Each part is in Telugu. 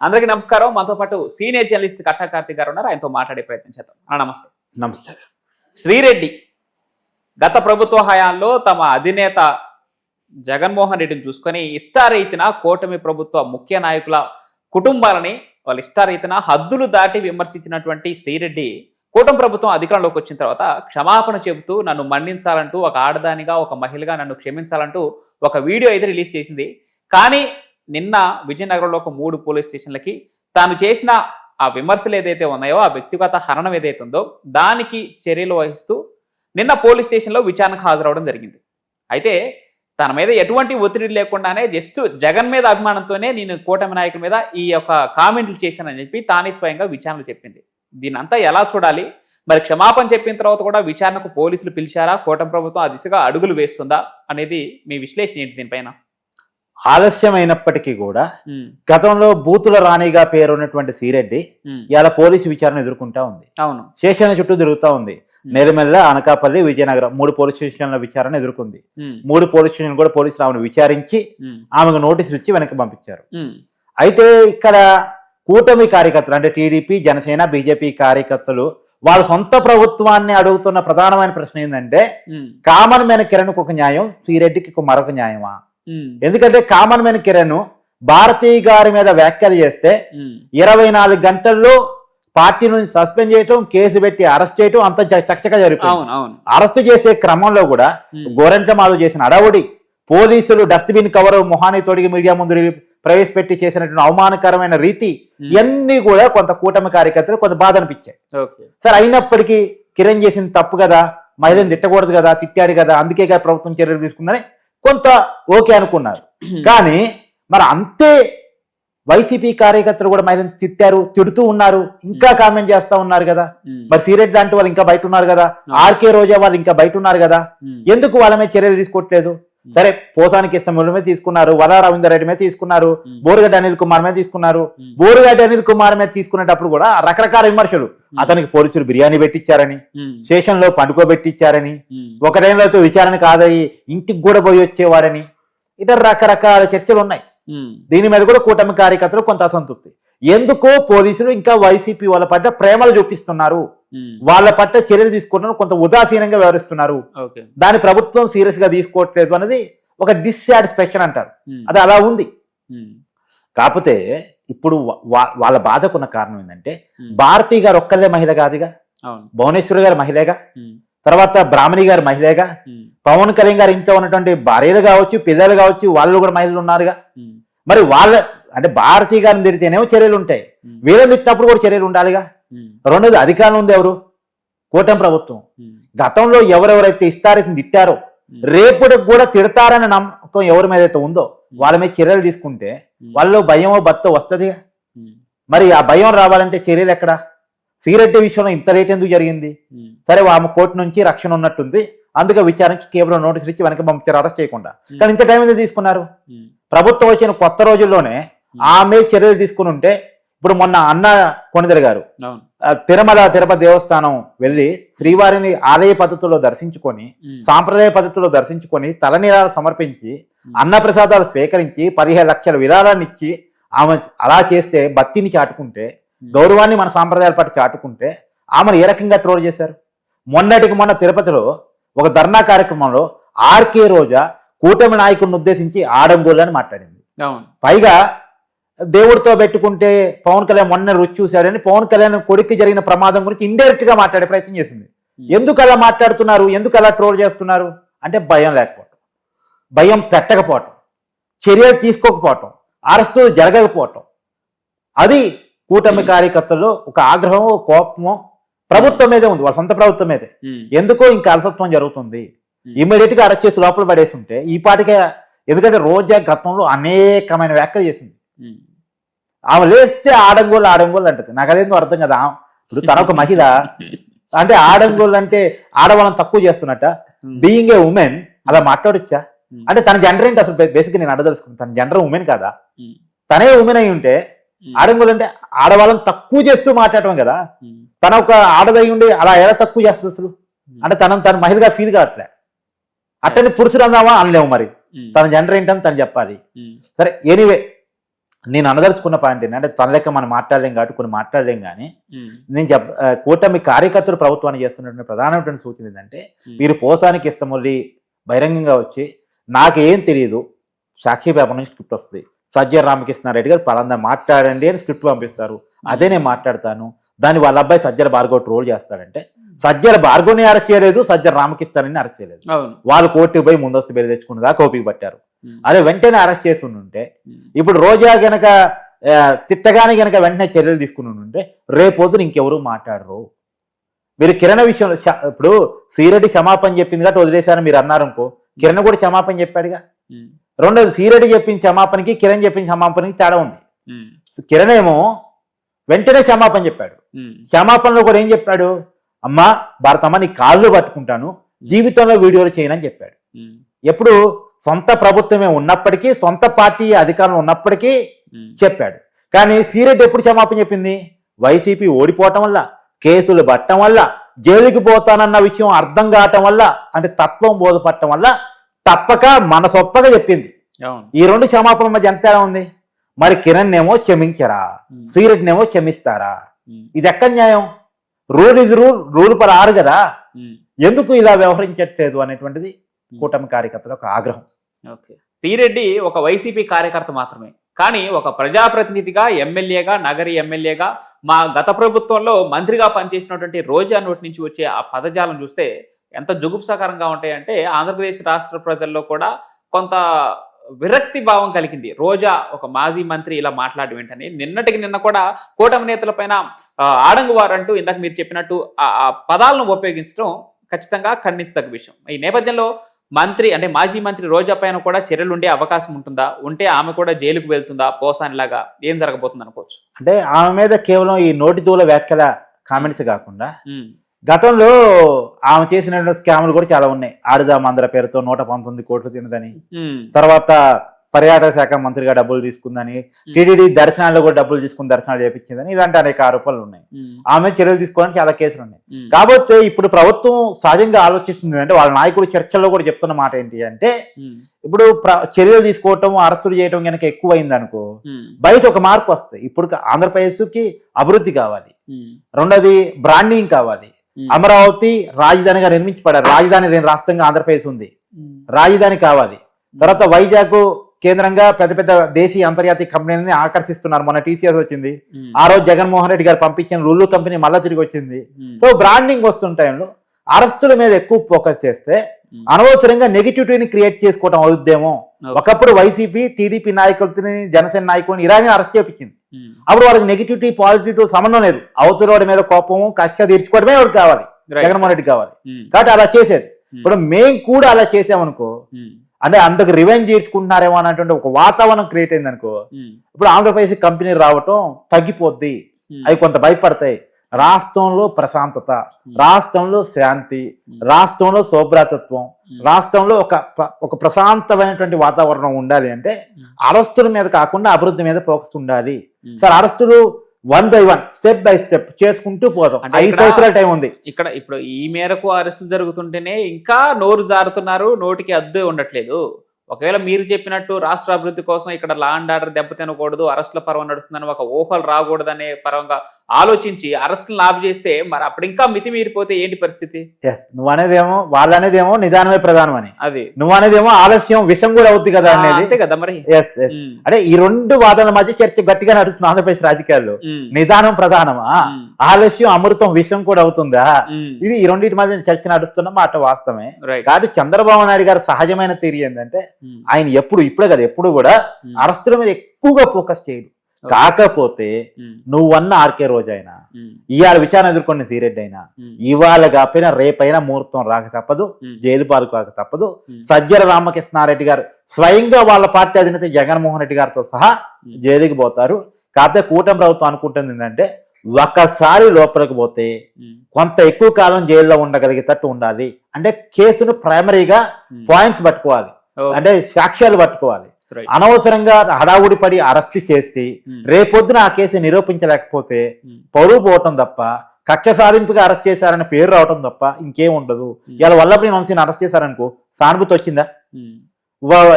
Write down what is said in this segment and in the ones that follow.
అందరికీ నమస్కారం. మనతో పాటు సీనియర్ జర్నలిస్ట్ కట్టా కార్తీక్ గారు ఉన్నారు. ఆయనతో మాట్లాడే ప్రయత్నం చేద్దాం. నమస్తే. నమస్తే. శ్రీరెడ్డి గత ప్రభుత్వ హయాంలో తమ అధినేత జగన్మోహన్ రెడ్డిని చూసుకొని ఇష్టారీతిన కూటమి ప్రభుత్వ ముఖ్య నాయకుల కుటుంబాలని వాళ్ళ ఇష్టారీతిన హద్దులు దాటి విమర్శించినటువంటి శ్రీరెడ్డి కూటమి ప్రభుత్వం అధికారంలోకి వచ్చిన తర్వాత క్షమాపణ చెబుతూ నన్ను మన్నించాలంటూ ఒక ఆడదానిగా ఒక మహిళగా నన్ను క్షమించాలంటూ ఒక వీడియో అయితే రిలీజ్ చేసింది. కానీ నిన్న విజయనగరంలో ఒక మూడు పోలీస్ స్టేషన్లకి తాను చేసిన ఆ విమర్శలు ఏదైతే ఉన్నాయో ఆ వ్యక్తిగత హరణం ఏదైతే ఉందో దానికి చర్యలు వహిస్తూ నిన్న పోలీస్ స్టేషన్లో విచారణకు హాజరవడం జరిగింది. అయితే తన మీద ఎటువంటి ఒత్తిడి లేకుండానే జస్ట్ జగన్ మీద అభిమానంతోనే నేను కూటమి నాయకుల మీద ఈ యొక్క కామెంట్లు చేశానని చెప్పి తానే స్వయంగా విచారణలు చెప్పింది. దీని అంతా ఎలా చూడాలి? మరి క్షమాపణ చెప్పిన తర్వాత కూడా విచారణకు పోలీసులు పిలిచారా? కూటమి ప్రభుత్వం ఆ దిశగా అడుగులు వేస్తుందా? అనేది మీ విశ్లేషణ ఏంటి దీనిపైన? ఆలస్యమైనప్పటికీ కూడా గతంలో బూతుల రాణిగా పేరున్నటువంటి ఉమ్, ఇవాళ పోలీసు విచారణ ఎదుర్కొంటా ఉంది. అవును. స్టేషన్ల చుట్టూ తిరుగుతూ ఉంది. నెరిమెల్ల అనకాపల్లి విజయనగరం మూడు పోలీస్ స్టేషన్ల విచారణ ఎదుర్కొంది. మూడు పోలీస్ స్టేషన్ కూడా పోలీసులు ఆమెను విచారించి ఆమెకు నోటీసులు ఇచ్చి వెనక్కి పంపించారు. అయితే ఇక్కడ కూటమి కార్యకర్తలు అంటే టీడీపీ జనసేన బీజేపీ కార్యకర్తలు వాళ్ళ సొంత ప్రభుత్వాన్ని అడుగుతున్న ప్రధానమైన ప్రశ్న ఏంటంటే కామన్ మ్యాన్ కిరణ్కు ఒక న్యాయం శ్రీరెడ్డికి ఒక మరొక న్యాయమా? ఎందుకంటే కామన్ మ్యాన్ కిరణ్ భారతీయ గారి మీద వ్యాఖ్యలు చేస్తే ఇరవై నాలుగు గంటల్లో పార్టీ నుంచి సస్పెండ్ చేయటం కేసు పెట్టి అరెస్ట్ చేయటం అంత చ- చకచకా జరిగింది అవును అవును. అరెస్ట్ చేసే క్రమంలో కూడా గోరంట మాలు చేసిన అడవుడి పోలీసులు డస్ట్బిన్ కవర్ మొహాని తొడిగి మీడియా ముందు ప్రవేశపెట్టి చేసినటువంటి అవమానకరమైన రీతి ఇవన్నీ కూడా కొంత కూటమి కార్యకర్తలు కొంత బాధ అనిపించాయి. సరే అయినప్పటికీ కిరణ్ చేసింది తప్పు కదా? మహిళను తిట్టకూడదు కదా? తిట్టాడు కదా? అందుకే ప్రభుత్వం చర్యలు తీసుకుందని కొంత ఓకే అనుకున్నారు. కానీ మరి అంతే వైసీపీ కార్యకర్తలు కూడా మహిళను తిట్టారు తిడుతూ ఉన్నారు. ఇంకా కామెంట్ చేస్తా ఉన్నారు కదా. మరి సీరెడ్ లాంటి వాళ్ళు ఇంకా బయట ఉన్నారు కదా. ఆర్కే రోజా వాళ్ళు ఇంకా బయట ఉన్నారు కదా. ఎందుకు వాళ్ళ మీద చర్యలు తీసుకోవట్లేదు? సరే పోసానికి ఇష్టం మీద తీసుకున్నారు? వరా రవీందర్ రెడ్డి మీద తీసుకున్నారు. బోరుగడ్డ అనిల్ కుమార్ మీద తీసుకున్నారు. బోరుగడ్డ అనిల్ కుమార్ మీద తీసుకునేటప్పుడు కూడా రకరకాల విమర్శలు. అతనికి పోలీసులు బిర్యానీ పెట్టించారని ఉమ్, స్టేషన్లో పండుకోబెట్టించారని ఒక టైంలో విచారణ కాదయ్యి ఇంటికి కూడా పోయి వచ్చేవారని ఇతర రకరకాల చర్చలు ఉన్నాయి. దీని మీద కూడా కూటమి కార్యకర్తలు కొంత అసంతృప్తి. ఎందుకో పోలీసులు ఇంకా వైసీపీ వాళ్ళ పట్ల ప్రేమలు చూపిస్తున్నారు. వాళ్ళ పట్ల చర్యలు తీసుకుంటున్నారు కొంత ఉదాసీనంగా వ్యవహరిస్తున్నారు. దాని ప్రభుత్వం సీరియస్గా తీసుకోవట్లేదు అనేది ఒక డిస్సాటిస్ఫాక్షన్ అంటారు. అది అలా ఉంది. కాకపోతే ఇప్పుడు వాళ్ళ బాధకున్న కారణం ఏంటంటే భారతి గారు ఒక్కళ్ళే మహిళ కాదుగా? భువనేశ్వరి గారు మహిళగా? తర్వాత బ్రాహ్మణి గారు మహిళగా? పవన్ కళ్యాణ్ గారు ఇంట్లో ఉన్నటువంటి భార్యలు కావచ్చు పిల్లలు కావచ్చు వాళ్ళు కూడా మహిళలు ఉన్నారుగా? మరి వాళ్ళ అంటే భారతీ గారిని తిడితేనేమో చర్యలు ఉంటాయి. వీళ్ళని తిట్టినప్పుడు కూడా చర్యలు ఉండాలిగా? రెండోది అధికారం ఉంది ఎవరు? కూటమి ప్రభుత్వం. గతంలో ఎవరెవరైతే ఇస్తారని తిట్టారో రేపటికి కూడా తిడతారనే నమ్మకం ఎవరి మీద అయితే ఉందో వాళ్ళ మీద చర్యలు తీసుకుంటే ఉమ్, వాళ్ళలో భయమో భక్తో వస్తుంది. మరి ఆ భయం రావాలంటే చర్యలు ఎక్కడ? సిగరెట్ విషయంలో ఇంత రేట్ ఎందుకు జరిగింది? సరే ఆమె కోర్టు నుంచి రక్షణ ఉన్నట్టుంది. అందుకే విచారణకి కేవలం నోటీసులు ఇచ్చి వెనక పంపించారు అరెస్ట్ చేయకుండా. కానీ ఇంత టైం ఎందుకు తీసుకున్నారు? ప్రభుత్వం వచ్చిన కొత్త రోజుల్లోనే ఆమె చర్యలు తీసుకుని ఉంటే ఇప్పుడు మొన్న అన్న కొనిదర్ గారు అవును. ఆ, తిరుమల తిరుపతి దేవస్థానం వెళ్ళి శ్రీవారిని ఆలయ పద్ధతుల్లో దర్శించుకొని సాంప్రదాయ పద్ధతిలో దర్శించుకొని తలనీరాలు సమర్పించి ఉమ్, అన్న ప్రసాదాలు స్వీకరించి పదిహేను లక్షల విరాళాన్ని ఇచ్చి ఆమె అలా చేస్తే భక్తిని చాటుకుంటే గౌరవాన్ని మన సాంప్రదాయాల పట్ల చాటుకుంటే ఆమెను ఏ రకంగా ట్రోల్ చేశారు? మొన్నటికి మొన్న తిరుపతిలో ఒక ధర్నా కార్యక్రమంలో ఆర్కే రోజా కూటమి నాయకుడిని ఉద్దేశించి ఆడంగోలని మాట్లాడింది. అవును. పైగా దేవుడితో పెట్టుకుంటే పవన్ కళ్యాణ్ మొన్న రుచి చూశాడని పవన్ కళ్యాణ్ కొడుక్కి జరిగిన ప్రమాదం గురించి ఇండైరెక్ట్గా మాట్లాడే ప్రయత్నం చేసింది. ఎందుకు అలా మాట్లాడుతున్నారు? ఎందుకు అలా ట్రోల్ చేస్తున్నారు? అంటే భయం లేకపోవటం. భయం పెట్టకపోవటం. చర్యలు తీసుకోకపోవటం. అరెస్టు జరగకపోవటం. అది కూటమి కార్యకర్తల్లో ఒక ఆగ్రహం కోపమో ప్రభుత్వం మీదే ఉంది. వాళ్ళ సొంత ప్రభుత్వం మీదే. ఉమ్, ఎందుకో ఇంకా అలసత్వం జరుగుతుంది. ఇమీడియట్గా అరెస్ట్ చేసి లోపల పడేసి ఉంటే ఈ పాటికే ఎందుకంటే రోజా గతంలో అనేకమైన వ్యాఖ్యలు చేసింది. ఆమె లేస్తే ఆడంగోళ్ళు ఆడంగోళ్ళు అంటది. నాకు అదేందో అర్థం కదా. ఇప్పుడు తన ఒక మహిళ అంటే ఆడంగోళ్ళు అంటే ఆడవాళ్ళని తక్కువ చేస్తున్నట్ట. బీయింగ్ ఏ ఉమెన్ అలా మాట్లాడొచ్చా? ఉమ్, అంటే తన జెండర్ ఏంటి అసలు? బేసిక్ నేను అడదలుచుకున్నాను తన జెండర్ ఉమెన్ కాదా? తనే ఉమెన్ అయి ఉంటే ఉమ్, ఆడంగోళ్ళు అంటే ఆడవాళ్ళని తక్కువ చేస్తూ మాట్లాడటం కదా. ఉమ్, తన ఒక ఆడదై ఉండి అలా ఎలా తక్కువ చేస్తుంది అసలు? అంటే తనను తన మహిళగా ఫీల్ కావట్లే. అట్టని పురుషుడు అందామా అనలేము మరి. తన జెండర్ ఏంటని తను చెప్పాలి. సరే ఎనీవే నేను అనదలుచుకున్న పాయింట్ ఏంటంటే తన లెక్క మనం మాట్లాడలేం కాబట్టి కొన్ని మాట్లాడలేం కానీ నేను చెప్ ఆ, కూటమి కార్యకర్తలు ప్రభుత్వాన్ని చేస్తున్నటువంటి ప్రధానమైన సూచన ఏంటంటే మీరు పోసానికి ఇష్టమల్లి బహిరంగంగా వచ్చి నాకేం తెలియదు సాక్షి పేపర్ నుంచి స్క్రిప్ట్ వస్తుంది. సజ్జ రామకృష్ణారెడ్డి గారు పలానా మాట్లాడండి అని స్క్రిప్ట్ పంపిస్తారు. అదే నేను మాట్లాడతాను. దాన్ని వాళ్ళ అబ్బాయి సజ్జల భార్గవ్ ట్రోల్ చేస్తాడంటే సజ్జల భార్గవ్ని అరెస్ట్ చేయలేదు సజ్జల రామకృష్ణారెడ్డిని అరెస్ట్ చేయలేదు. వాళ్ళు కోర్టుకు పోయి ముందస్తు బెయిల్ తెచ్చుకున్న దాకా ఓపిక పట్టారు. అదే వెంటనే అరెస్ట్ చేసి ఉంటే ఇప్పుడు రోజా గనక తిట్టగానే గనక వెంటనే చర్యలు తీసుకుని ఉంటే రేపొద్దున ఇంకెవరు మాట్లాడరు. మీరు కిరణ్ విషయంలో ఇప్పుడు సీరెడ్డి క్షమాపణ చెప్పింది కాబట్టి వదిలేశారని మీరు అన్నారు అనుకో కిరణ్ కూడా క్షమాపణ చెప్పాడుగా. రెండోది సీరెడ్డి చెప్పిన క్షమాపణకి కిరణ్ చెప్పిన క్షమాపణకి తేడా ఉంది. కిరణ్ ఏమో వెంటనే క్షమాపణ చెప్పాడు. క్షమాపణలో కూడా ఏం చెప్పాడు? అమ్మా భారతమ్మ నీ కాళ్ళు పట్టుకుంటాను జీవితంలో వీడియోలు చేయనని చెప్పాడు. ఎప్పుడు? సొంత ప్రభుత్వమే ఉన్నప్పటికీ సొంత పార్టీ అధికారంలో ఉన్నప్పటికీ చెప్పాడు. కానీ సీరెడ్డి ఎప్పుడు క్షమాపణ చెప్పింది? వైసీపీ ఓడిపోవటం వల్ల కేసులు పట్టడం వల్ల జైలుకి పోతానన్న విషయం అర్థం కావటం వల్ల అంటే తత్వం బోధపడటం వల్ల తప్పక మనసొప్పగా చెప్పింది. ఈ రెండు క్షమాపణ మధ్య ఎంత తేడా ఉంది? మరి కిరణ్ ఏమో క్షమించరా? ఉమ్, సీరెడ్డినేమో క్షమిస్తారా? ఇది ఎక్కడ న్యాయం? Rule is rule rule per ఆరు కదా? ఎందుకు ఇలా వ్యవహరించట్లేదు అనేటువంటిది కూటమి కార్యకర్తల ఒక ఆగ్రహం. తీరెడ్డి ఒక వైసీపీ కార్యకర్త మాత్రమే. కానీ ఒక ప్రజాప్రతినిధిగా ఎమ్మెల్యేగా నగరి ఎమ్మెల్యేగా మా గత ప్రభుత్వంలో మంత్రిగా పనిచేసినటువంటి రోజా నోటి నుంచి వచ్చే ఆ పదజాలం చూస్తే ఎంత జుగుప్సాకరంగా ఉంటాయంటే ఆంధ్రప్రదేశ్ రాష్ట్ర ప్రజల్లో కూడా కొంత విరక్తి భావం కలిగింది. రోజా ఒక మాజీ మంత్రి ఇలా మాట్లాడి వెంటనే నిన్నటికి నిన్న కూడా కూటమి నేతలపైన ఆడంగువారంటూ ఇందాక మీరు చెప్పినట్టు ఆ ఆ పదాలను ఉపయోగించడం ఖచ్చితంగా ఖండించదగ్గ విషయం. ఈ నేపథ్యంలో మంత్రి అంటే మాజీ మంత్రి రోజా పైన కూడా చర్యలు ఉండే అవకాశం ఉంటుందా? ఉంటే ఆమె కూడా జైలుకు వెళ్తుందా? పోసానిలాగా ఏం జరగబోతుంది అనుకోవచ్చు? అంటే ఆమె మీద కేవలం ఈ నోటి దూల వ్యాఖ్యల కామెంట్స్ కాకుండా గతంలో ఆమె చేసిన స్కాములు కూడా చాలా ఉన్నాయి. ఆడుదా మందర పేరుతో నూట పంతొమ్మిది కోట్లు తినదని తర్వాత పర్యాటక శాఖ మంత్రిగా డబ్బులు తీసుకుందని టీటీడీ దర్శనాల్లో కూడా డబ్బులు తీసుకుని దర్శనాలు చేపించిందని ఇలాంటి అనేక ఆరోపణలు ఉన్నాయి. ఆమె చర్యలు తీసుకోవడానికి చాలా కేసులు ఉన్నాయి. కాబట్టి ఇప్పుడు ప్రభుత్వం సహజంగా ఆలోచిస్తుంది అంటే వాళ్ళ నాయకుడు చర్చల్లో కూడా చెప్తున్న మాట ఏంటి అంటే ఇప్పుడు చర్యలు తీసుకోవటం అరెస్టులు చేయటం కనుక ఎక్కువైంది అనుకో ఉమ్, బయట ఒక మార్పు వస్తాయి ఇప్పుడు ఆంధ్రప్రదేశ్కి అభివృద్ధి కావాలి. రెండోది బ్రాండింగ్ కావాలి. అమరావతి రాజధానిగా నిర్మించబడాలి రాజధాని లేని రాష్ట్రంగా ఆంధ్రప్రదేశ్ ఉంది. రాజధాని కావాలి. తర్వాత వైజాగ్ కేంద్రంగా పెద్ద పెద్ద దేశీయ అంతర్జాతీయ కంపెనీలని ఆకర్షిస్తున్నారు. మన టీసీఎస్ వచ్చింది. ఆ రోజు జగన్మోహన్ రెడ్డి గారు పంపించిన లుల్లు కంపెనీ మళ్ళా తిరిగి వచ్చింది. సో బ్రాండింగ్ వస్తున్న టైంలో అరెస్టుల మీద ఎక్కువ ఫోకస్ చేస్తే అనవసరంగా నెగిటివిటీని క్రియేట్ చేసుకోవడం అవుద్దేమో. ఒకప్పుడు వైసీపీ టీడీపీ నాయకులని జనసేన నాయకులని ఇలాగే అరెస్ట్ చేపించింది. అప్పుడు వాళ్ళకి నెగిటివిటీ పాజిటివ్ సంబంధం లేదు. అవతల వాడి మీద కోపము కక్ష తీర్చుకోవడమే వాడికి కావాలి. జగన్మోహన్ రెడ్డి కావాలి. కాబట్టి అలా చేసేది. ఇప్పుడు మేం కూడా అలా చేసామనుకో అంటే అంతకు రివెంజ్ తీర్చుకుంటున్నారేమో అన్నటువంటి ఒక వాతావరణం క్రియేట్ అయింది అనుకో. ఇప్పుడు ఆంధ్రప్రదేశ్ కంపెనీ రావటం తగ్గిపోద్ది. అవి కొంత భయపడతాయి. రాష్ట్రంలో ప్రశాంతత రాష్ట్రంలో శాంతి రాష్ట్రంలో శోభ్రాతత్వం రాష్ట్రంలో ఒక ఒక ప్రశాంతమైనటువంటి వాతావరణం ఉండాలి అంటే ఉమ్, అరెస్టుల మీద కాకుండా అభివృద్ధి మీద ఫోకస్ ఉండాలి. సార్ అరెస్టులు one by one step by step చేసుకుంటూ పోతాం అంటే ఐదు సంవత్సరాల టైం ఉంది. ఇక్కడ ఇప్పుడు ఈ మేరకు అరెస్టులు జరుగుతుంటేనే ఇంకా నోరు జారుతున్నారు నోటికి అద్దు ఉండట్లేదు. ఒకవేళ మీరు చెప్పినట్టు రాష్ట్ర అభివృద్ధి కోసం ఇక్కడ లా అండ్ ఆర్డర్ దెబ్బతినకూడదు అరెస్టుల పర్వం నడుస్తుందని ఒక ఊహలు రాకూడదనే పరంగా ఆలోచించి అరెస్టులు ఆపు చేస్తే మరి అప్పుడు ఇంకా మితిమీరిపోతే ఏంటి పరిస్థితి? నువ్వు అనేదేమో వాళ్ళు అనేదేమో నిదానమే ప్రధానం అని అది. నువ్వు అనేదేమో ఆలస్యం విషం కూడా అవుద్ది కదా అనేది. అంతే కదా మరి. అంటే ఈ రెండు వాదనల మధ్య చర్చ గట్టిగా నడుస్తుంది ఆంధ్రప్రదేశ్ రాజకీయాల్లో. నిదానం ప్రధానమా? ఆలస్యం అమృతం విషం కూడా అవుతుందా? ఇది ఈ రెండింటి మధ్య చర్చ నడుస్తున్న మాట వాస్తవమే. కాబట్టి చంద్రబాబు నాయుడు గారి సహజమైన తీరి ఏంటంటే ఆయన ఎప్పుడు ఇప్పుడే కదా ఎప్పుడు కూడా ఉమ్, అరెస్టుల మీద ఎక్కువగా ఫోకస్ చేయడు. కాకపోతే ఉమ్, నువ్వు అన్న ఆర్కే రోజు అయినా ఇవాళ విచారణ ఎదుర్కొన్న సీరెడ్డి అయినా ఇవాళ కాకపోయినా రేపైనా ముహూర్తం రాక తప్పదు జైలు పాలు కాక తప్పదు. సజ్జల రామకృష్ణారెడ్డి గారు స్వయంగా వాళ్ళ పార్టీ అధినేత జగన్మోహన్ రెడ్డి గారితో సహా జైలుకి పోతారు. కాకపోతే కూటమి ప్రభుత్వం అనుకుంటుంది ఏంటంటే ఒక్కసారి లోపలికి పోతే కొంత ఎక్కువ కాలం జైల్లో ఉండగలిగేటట్టు ఉండాలి. అంటే కేసును ప్రైమరీగా పాయింట్స్ పట్టుకోవాలి. అంటే సాక్ష్యాలు పట్టుకోవాలి. అనవసరంగా హడావుడి పడి అరెస్ట్ చేసి ఉమ్, రేపొద్దున ఆ కేసు నిరూపించలేకపోతే ఉమ్, పరువు పోవటం తప్ప కక్ష సాధింపుగా అరెస్ట్ చేశారని పేరు రావటం తప్ప ఇంకేం ఉండదు. ఉమ్, ఇలా వల్లభని వంశీని అరెస్ట్ చేశారనుకో సానుభూతి వచ్చిందా?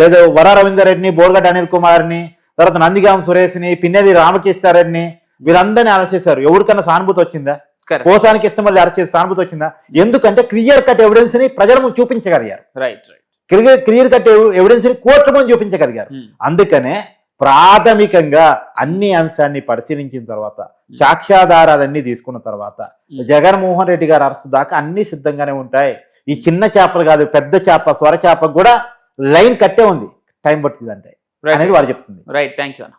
లేదా వర రవీందర్ రెడ్డిని బోర్గడ్డ అనిల్ కుమార్ని తర్వాత నందిగాం సురేష్ని పిన్నెల్లి రామకృష్ణారెడ్డిని వీరందరినీ అరెస్ట్ చేశారు. ఎవరికన్నా సానుభూతి వచ్చిందా? కోసానికి ఇష్టం మళ్ళీ అరెస్ట్ చేసి సానుభూతి వచ్చిందా? ఎందుకంటే క్లియర్ కట్ ఎవిడెన్స్ని ప్రజల ముందు చూపించగలిగారు. రైట్ క్లియర్ క్లియర్ కట్ ఎవిడెన్స్ని కోర్టుల ముందు చూపించగలిగారు. అందుకనే ప్రాథమికంగా అన్ని అంశాన్ని పరిశీలించిన తర్వాత సాక్ష్యాధారాలన్నీ తీసుకున్న తర్వాత జగన్మోహన్ రెడ్డి గారు అరెస్ట్ దాకా అన్ని సిద్ధంగానే ఉంటాయి. ఈ చిన్న చేపలు కాదు పెద్ద చేప స్వర చేపకు కూడా లైన్ కట్టే ఉంది. టైం పడుతుంది అంతే అనేది వారు చెప్తుంది. రైట్ థ్యాంక్ యూ అన్న.